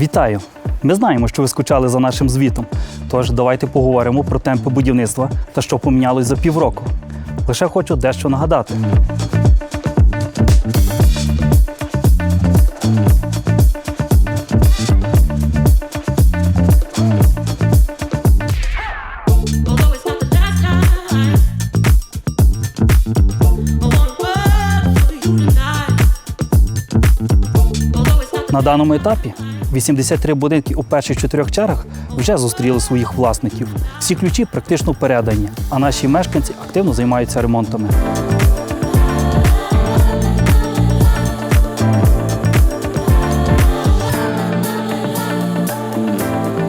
Вітаю! Ми знаємо, що ви скучали за нашим звітом. Тож давайте поговоримо про темпи будівництва та що помінялось за півроку. Лише хочу дещо нагадати. На даному етапі 83 будинки у перших чотирьох чергах вже зустріли своїх власників. Всі ключі практично передані, а наші мешканці активно займаються ремонтами.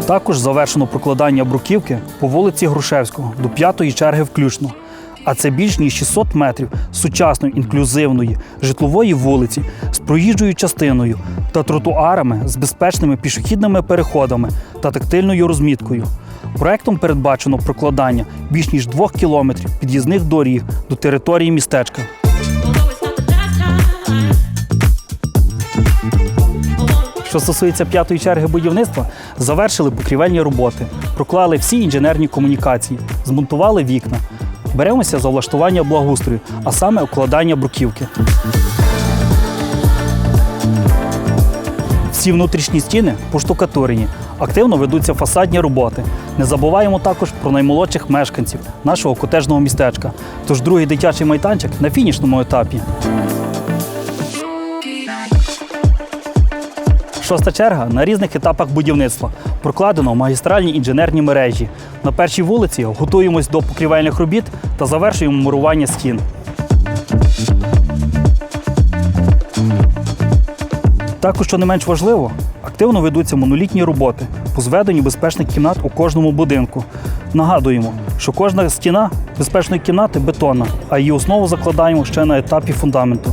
Також завершено прокладання бруківки по вулиці Грушевського до п'ятої черги включно. А це більш ніж 600 метрів сучасної інклюзивної житлової вулиці з проїжджою частиною та тротуарами з безпечними пішохідними переходами та тактильною розміткою. Проектом передбачено прокладання більш ніж двох кілометрів під'їзних доріг до території містечка. Що стосується п'ятої черги будівництва, завершили покрівельні роботи, проклали всі інженерні комунікації, змонтували вікна. Беремося за влаштування благоустрою, а саме укладання бруківки. Всі внутрішні стіни поштукатурені, активно ведуться фасадні роботи. Не забуваємо також про наймолодших мешканців нашого котежного містечка. Тож другий дитячий майданчик на фінішному етапі. Шоста черга на різних етапах будівництва. Прокладено магістральні інженерні мережі. На першій вулиці готуємось до покрівельних робіт та завершуємо мурування стін. Також, що не менш важливо, активно ведуться монолітні роботи по зведенню безпечних кімнат у кожному будинку. Нагадуємо, що кожна стіна безпечної кімнати бетонна, а її основу закладаємо ще на етапі фундаменту.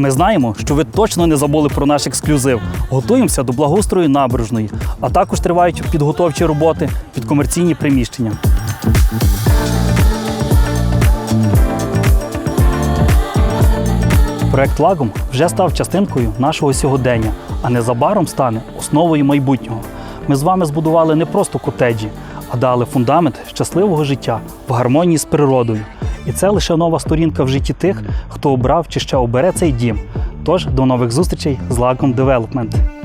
Ми знаємо, що ви точно не забули про наш ексклюзив. Готуємося до благоустрою набережної, а також тривають підготовчі роботи під комерційні приміщення. Проект Лагом вже став частинкою нашого сьогодення, а незабаром стане основою майбутнього. Ми з вами збудували не просто котеджі, а дали фундамент щасливого життя в гармонії з природою. І це лише нова сторінка в житті тих, хто обрав чи ще обере цей дім. Тож до нових зустрічей з Лаком Девелопмент.